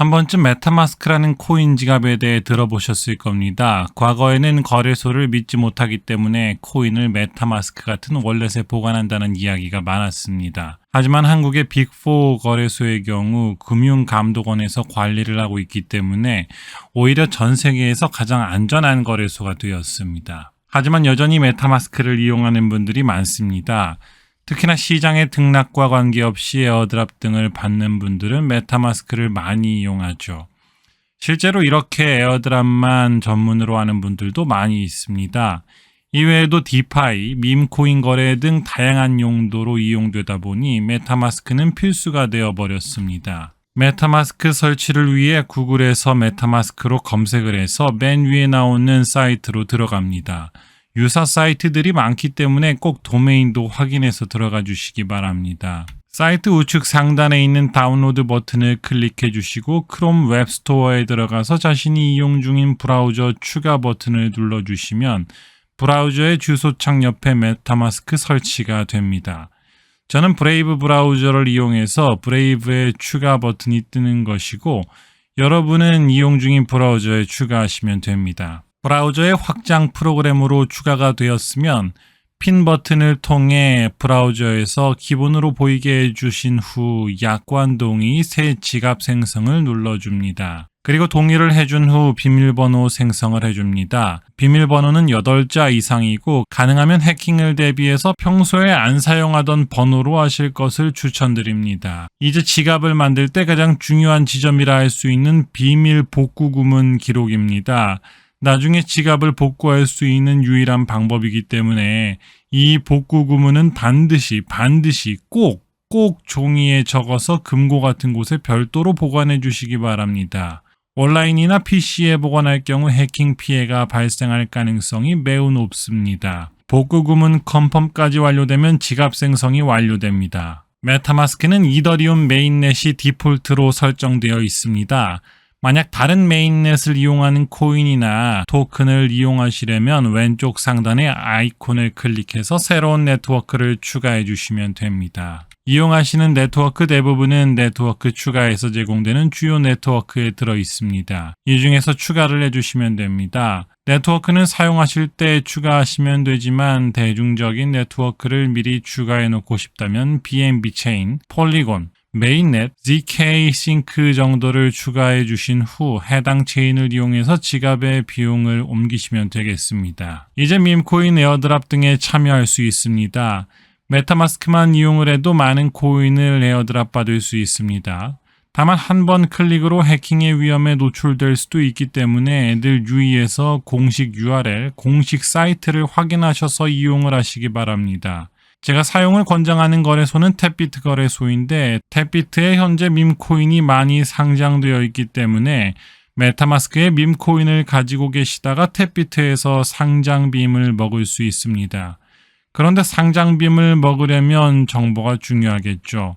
한 번쯤 메타마스크라는 코인 지갑에 대해 들어보셨을 겁니다. 과거에는 거래소를 믿지 못하기 때문에 코인을 메타마스크 같은 월렛에 보관한다는 이야기가 많았습니다. 하지만 한국의 빅4 거래소의 경우 금융감독원에서 관리를 하고 있기 때문에 오히려 전 세계에서 가장 안전한 거래소가 되었습니다. 하지만 여전히 메타마스크를 이용하는 분들이 많습니다. 특히나 시장의 등락과 관계없이 에어드랍 등을 받는 분들은 메타마스크를 많이 이용하죠. 실제로 이렇게 에어드랍만 전문으로 하는 분들도 많이 있습니다. 이외에도 디파이, 밈코인 거래 등 다양한 용도로 이용되다 보니 메타마스크는 필수가 되어 버렸습니다. 메타마스크 설치를 위해 구글에서 메타마스크로 검색을 해서 맨 위에 나오는 사이트로 들어갑니다. 유사 사이트들이 많기 때문에 꼭 도메인도 확인해서 들어가 주시기 바랍니다. 사이트 우측 상단에 있는 다운로드 버튼을 클릭해 주시고 크롬 웹스토어에 들어가서 자신이 이용 중인 브라우저 추가 버튼을 눌러 주시면 브라우저의 주소창 옆에 메타마스크 설치가 됩니다. 저는 브레이브 브라우저를 이용해서 브레이브의 추가 버튼이 뜨는 것이고 여러분은 이용 중인 브라우저에 추가하시면 됩니다. 브라우저의 확장 프로그램으로 추가가 되었으면 핀 버튼을 통해 브라우저에서 기본으로 보이게 해주신 후 약관 동의 새 지갑 생성을 눌러줍니다. 그리고 동의를 해준 후 비밀번호 생성을 해줍니다. 비밀번호는 8자 이상이고 가능하면 해킹을 대비해서 평소에 안 사용하던 번호로 하실 것을 추천드립니다. 이제 지갑을 만들 때 가장 중요한 지점이라 할 수 있는 비밀 복구 구문 기록입니다. 나중에 지갑을 복구할 수 있는 유일한 방법이기 때문에 이 복구 구문은 반드시 반드시 꼭 꼭 종이에 적어서 금고 같은 곳에 별도로 보관해 주시기 바랍니다. 온라인이나 PC에 보관할 경우 해킹 피해가 발생할 가능성이 매우 높습니다. 복구 구문 컨펌까지 완료되면 지갑 생성이 완료됩니다. 메타마스크는 이더리움 메인넷이 디폴트로 설정되어 있습니다. 만약 다른 메인넷을 이용하는 코인이나 토큰을 이용하시려면 왼쪽 상단의 아이콘을 클릭해서 새로운 네트워크를 추가해 주시면 됩니다. 이용하시는 네트워크 대부분은 네트워크 추가에서 제공되는 주요 네트워크에 들어 있습니다. 이 중에서 추가를 해주시면 됩니다. 네트워크는 사용하실 때 추가하시면 되지만 대중적인 네트워크를 미리 추가해 놓고 싶다면 BNB 체인, 폴리곤, 메인넷, ZK 싱크 정도를 추가해 주신 후 해당 체인을 이용해서 지갑의 비용을 옮기시면 되겠습니다. 이제 밈코인 에어드랍 등에 참여할 수 있습니다. 메타마스크만 이용을 해도 많은 코인을 에어드랍 받을 수 있습니다. 다만 한 번 클릭으로 해킹의 위험에 노출될 수도 있기 때문에 늘 유의해서 공식 URL, 공식 사이트를 확인하셔서 이용을 하시기 바랍니다. 제가 사용을 권장하는 거래소는 탭비트 거래소인데 탭비트에 현재 밈코인이 많이 상장되어 있기 때문에 메타마스크의 밈코인을 가지고 계시다가 탭비트에서 상장빔을 먹을 수 있습니다. 그런데 상장빔을 먹으려면 정보가 중요하겠죠.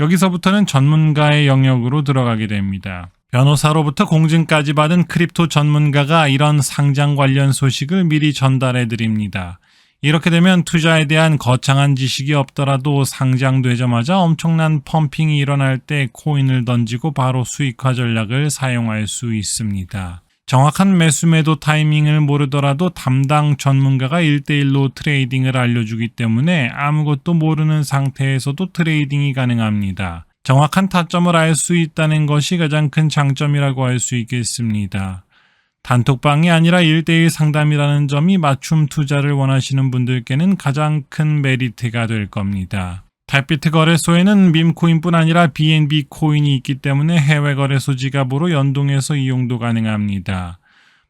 여기서부터는 전문가의 영역으로 들어가게 됩니다. 변호사로부터 공증까지 받은 크립토 전문가가 이런 상장 관련 소식을 미리 전달해 드립니다. 이렇게 되면 투자에 대한 거창한 지식이 없더라도 상장되자마자 엄청난 펌핑이 일어날 때 코인을 던지고 바로 수익화 전략을 사용할 수 있습니다. 정확한 매수 매도 타이밍을 모르더라도 담당 전문가가 1대1로 트레이딩을 알려주기 때문에 아무것도 모르는 상태에서도 트레이딩이 가능합니다. 정확한 타점을 알 수 있다는 것이 가장 큰 장점이라고 할 수 있겠습니다. 단톡방이 아니라 1대1 상담이라는 점이 맞춤 투자를 원하시는 분들께는 가장 큰 메리트가 될 겁니다. 달비트 거래소에는 밈코인뿐 아니라 BNB 코인이 있기 때문에 해외 거래소 지갑으로 연동해서 이용도 가능합니다.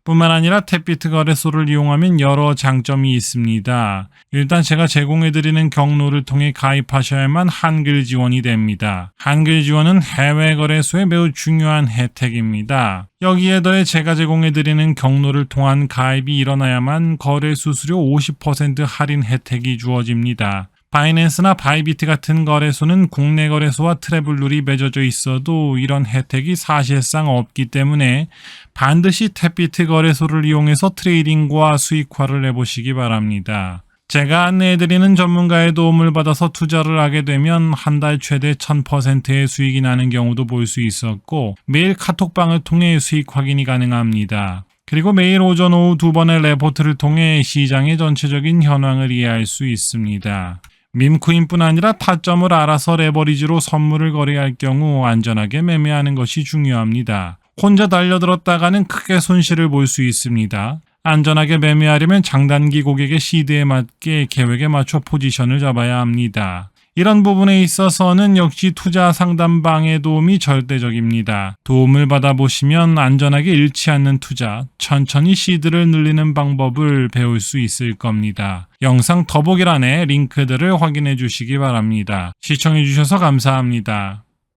뿐만 아니라 탭비트 거래소를 이용하면 여러 장점이 있습니다. 일단 제가 제공해드리는 경로를 통해 가입하셔야만 한글 지원이 됩니다. 한글 지원은 해외 거래소에 매우 중요한 혜택입니다. 여기에 더해 제가 제공해드리는 경로를 통한 가입이 일어나야만 거래 수수료 50% 할인 혜택이 주어집니다. 바이낸스나 바이비트 같은 거래소는 국내 거래소와 트래블 룰이 맺어져 있어도 이런 혜택이 사실상 없기 때문에 반드시 탭비트 거래소를 이용해서 트레이딩과 수익화를 해보시기 바랍니다. 제가 안내해드리는 전문가의 도움을 받아서 투자를 하게 되면 한 달 최대 1000%의 수익이 나는 경우도 볼 수 있었고 매일 카톡방을 통해 수익 확인이 가능합니다. 그리고 매일 오전 오후 두 번의 레포트를 통해 시장의 전체적인 현황을 이해할 수 있습니다. 밈코인뿐 아니라 타점을 알아서 레버리지로 선물을 거래할 경우 안전하게 매매하는 것이 중요합니다. 혼자 달려들었다가는 크게 손실을 볼 수 있습니다. 안전하게 매매하려면 장단기 고객의 시드에 맞게 계획에 맞춰 포지션을 잡아야 합니다. 이런 부분에 있어서는 역시 투자 상담방의 도움이 절대적입니다. 도움을 받아보시면 안전하게 잃지 않는 투자, 천천히 시드를 늘리는 방법을 배울 수 있을 겁니다. 영상 더보기란에 링크들을 확인해 주시기 바랍니다. 시청해 주셔서 감사합니다.